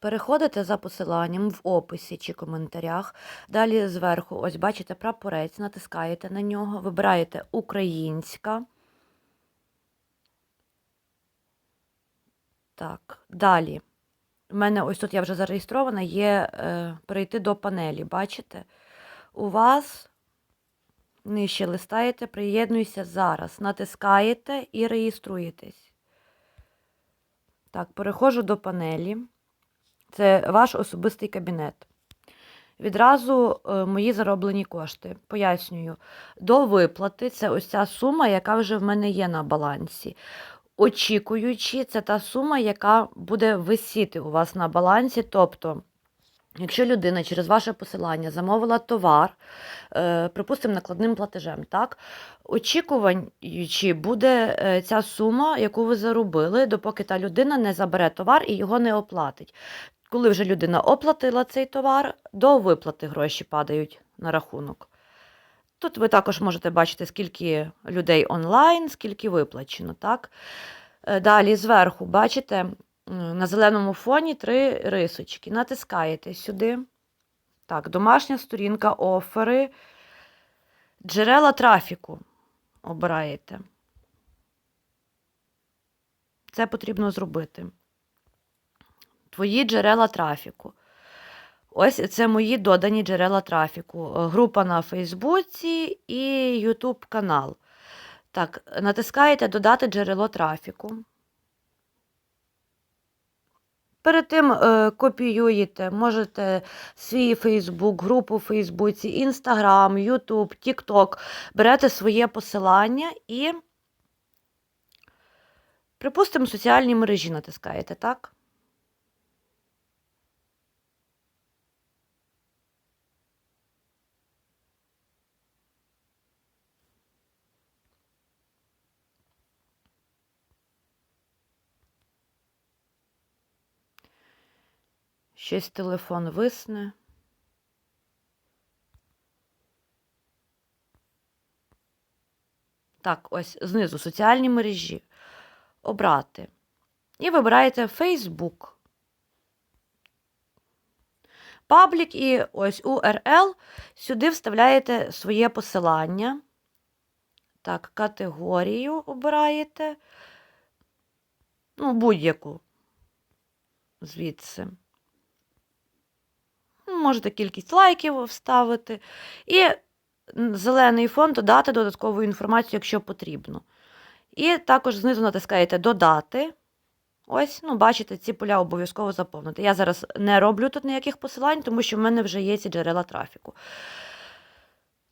Переходите за посиланням в описі чи коментарях. Далі зверху, ось бачите прапорець, натискаєте на нього, вибираєте Українська. Так, далі. У мене ось тут я вже зареєстрована, є е, перейти до панелі. Бачите? У вас нижче листаєте, приєднуйся зараз. Натискаєте і реєструєтесь. Так, переходжу до панелі. Це ваш особистий кабінет. Відразу е, мої зароблені кошти. Пояснюю, до виплати це ось ця сума, яка вже в мене є на балансі. Очікуючи, це та сума, яка буде висіти у вас на балансі. Тобто, якщо людина через ваше посилання замовила товар, е, припустимо, накладним платежем, так, очікуючи, буде е, ця сума, яку ви заробили, допоки та людина не забере товар і його не оплатить. Коли вже людина оплатила цей товар, до виплати гроші падають на рахунок. Тут ви також можете бачити, скільки людей онлайн, скільки виплачено. Так? Е, Далі зверху, бачите, на зеленому фоні три рисочки. Натискаєте сюди. Так, домашня сторінка, офери, джерела трафіку обираєте. Це потрібно зробити. Твої джерела трафіку. Ось це мої додані джерела трафіку. Е, Група на Фейсбуці і YouTube канал. Так, натискаєте Додати джерело трафіку. Перед тим е, копіюєте, можете свій Фейсбук, групу в Фейсбуці, Інстаграм, Ютуб, Тікток. Берете своє посилання і, припустимо, соціальні мережі натискаєте, так? Щось телефон висне. Так, ось знизу соціальні мережі. Обрати. І вибираєте Facebook. Паблік і ось URL. Сюди вставляєте своє посилання. Так, категорію обираєте. Ну, будь-яку. Звідси. Можете кількість лайків вставити. І зелений фон додати додаткову інформацію, якщо потрібно. І також знизу натискаєте Додати. Ось, ну, бачите, ці поля обов'язково заповнити. Я зараз не роблю тут ніяких посилань, тому що в мене вже є ці джерела трафіку.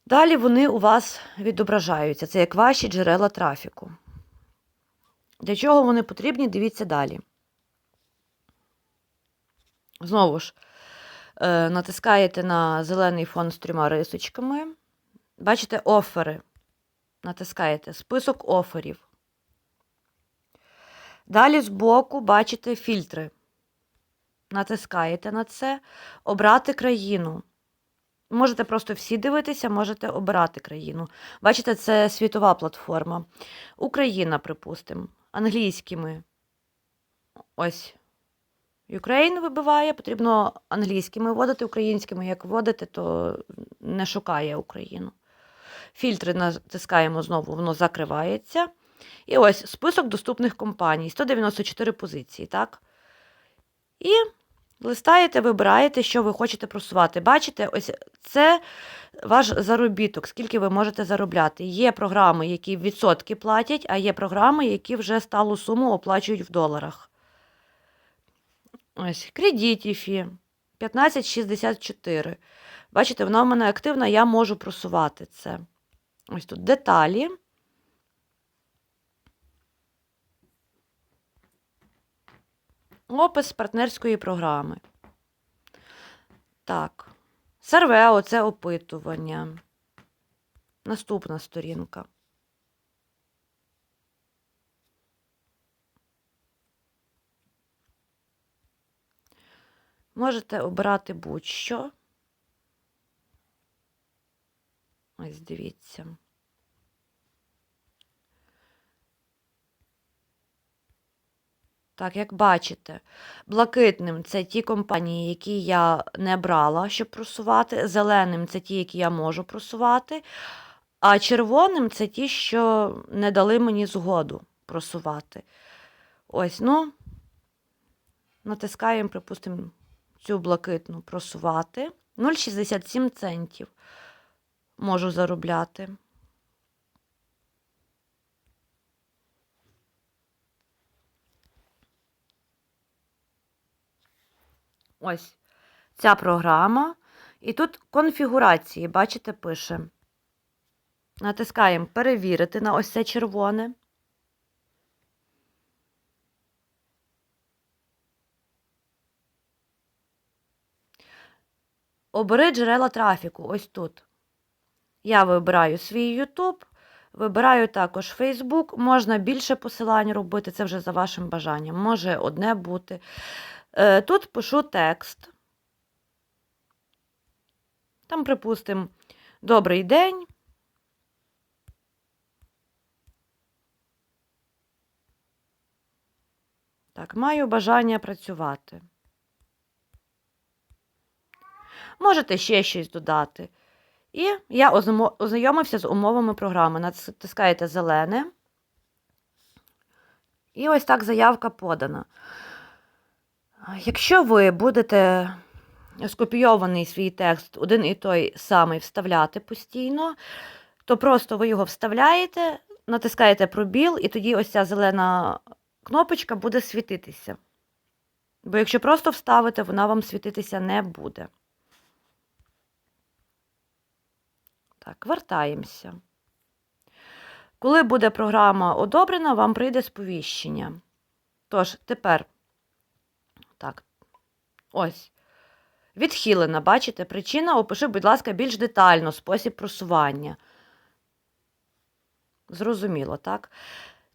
Далі вони у вас відображаються. Це як ваші джерела трафіку. Для чого вони потрібні, дивіться далі. Знову ж, натискаєте на зелений фон з трьома рисочками. Бачите офери. Натискаєте список оферів. Далі збоку бачите фільтри. Натискаєте на це, обрати країну. Можете просто всі дивитися, можете обирати країну. Бачите, це світова платформа. Україна, припустимо, англійськими. Ось. Ukraine вибиває, потрібно англійськими вводити, українськими, як вводите, то не шукає Україну. Фільтри натискаємо знову, воно закривається. І ось список доступних компаній. 194 позиції, так? І листаєте, вибираєте, що ви хочете просувати. Бачите, ось це ваш заробіток, скільки ви можете заробляти. Є програми, які відсотки платять, а є програми, які вже сталу суму оплачують в доларах. Ось, кредитіфі 1564. Бачите, вона в мене активна, я можу просувати це. Ось тут деталі. Опис партнерської програми. Так. Сервео це опитування. Наступна сторінка. Можете обирати будь-що. Ось дивіться. Так, як бачите, блакитним це ті компанії, які я не брала, щоб просувати. Зеленим це ті, які я можу просувати. А червоним це ті, що не дали мені згоду просувати. Ось, ну, натискаємо, припустимо, цю блакитну просувати. 0,67 центів можу заробляти. Ось ця програма. І тут конфігурації, бачите, пише. Натискаємо перевірити на ось це червоне. Обери джерела трафіку ось тут. Я вибираю свій YouTube, вибираю також Facebook. Можна більше посилань робити, це вже за вашим бажанням. Може одне бути. Е, Тут пишу текст. Там, припустимо, добрий день. Так, маю бажання працювати. Можете ще щось додати. І я ознайомився з умовами програми. Натискаєте зелене. І ось так заявка подана. Якщо ви будете скопійований свій текст, один і той самий вставляти постійно, то просто ви його вставляєте, натискаєте пробіл, і тоді ось ця зелена кнопочка буде світитися. Бо якщо просто вставите, вона вам світитися не буде. Так, вертаємося. Коли буде програма одобрена, вам прийде сповіщення. Тож, тепер, так, ось. Відхилена, бачите, причина, опиши, будь ласка, більш детально спосіб просування. Зрозуміло, так?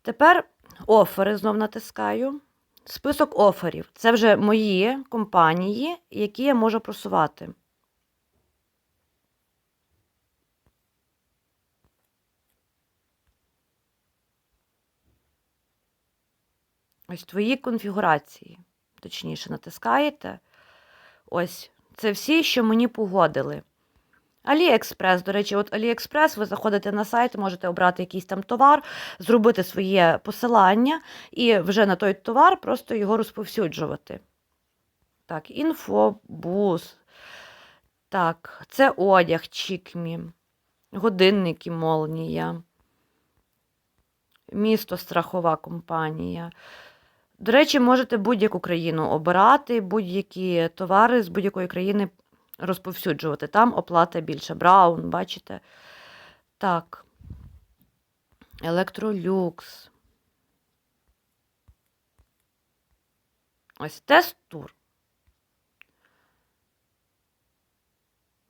Тепер офери знов натискаю. Список оферів. Це вже мої компанії, які я можу просувати. Ось твої конфігурації. Точніше, натискаєте. Ось, це всі, що мені погодили. Аліекспрес, до речі, от Аліекспрес, ви заходите на сайт, можете обрати якийсь там товар, зробити своє посилання і вже на той товар просто його розповсюджувати. Так, інфобус. Так, це одяг Чікмі, годинники Молнія, місто страхова компанія. До речі, можете будь-яку країну обирати, будь-які товари з будь-якої країни розповсюджувати. Там оплата більше. Браун, бачите? Так. Електролюкс. Ось тест-тур.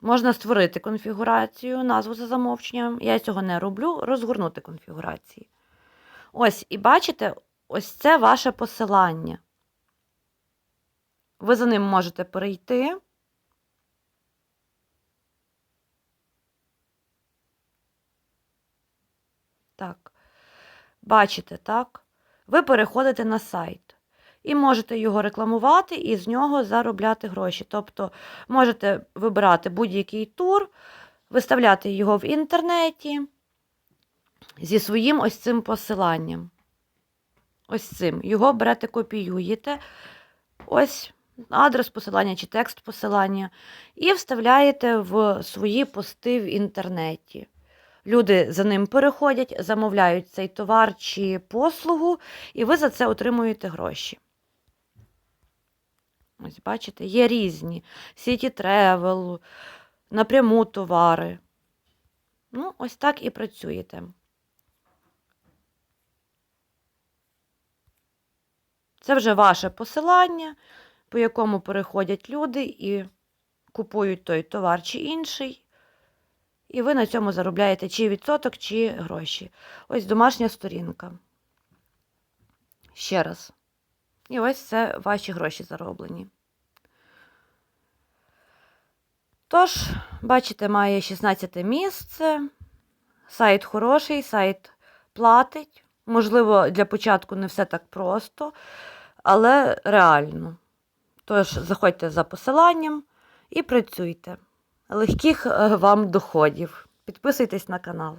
Можна створити конфігурацію, назву за замовченням. Я цього не роблю, розгорнути конфігурації. Ось, і бачите, ось це ваше посилання. Ви за ним можете перейти. Так. Бачите, так? Ви переходите на сайт. І можете його рекламувати і з нього заробляти гроші. Тобто можете вибирати будь-який тур, виставляти його в інтернеті зі своїм ось цим посиланням. Ось цим. Його берете, копіюєте. Ось адрес посилання чи текст посилання, і вставляєте в свої пости в інтернеті. Люди за ним переходять, замовляють цей товар чи послугу, і ви за це отримуєте гроші. Ось, бачите, є різні сіті тревел, напряму товари. Ну, ось так і працюєте. Це вже ваше посилання, по якому переходять люди і купують той товар чи інший. І ви на цьому заробляєте чи відсоток, чи гроші. Ось домашня сторінка. Ще раз. І ось це ваші гроші зароблені. Тож, бачите, має 16 місце. Сайт хороший, сайт платить. Можливо, для початку не все так просто. Але реально. Тож, заходьте за посиланням і працюйте. Легких е, вам доходів. Підписуйтесь на канал.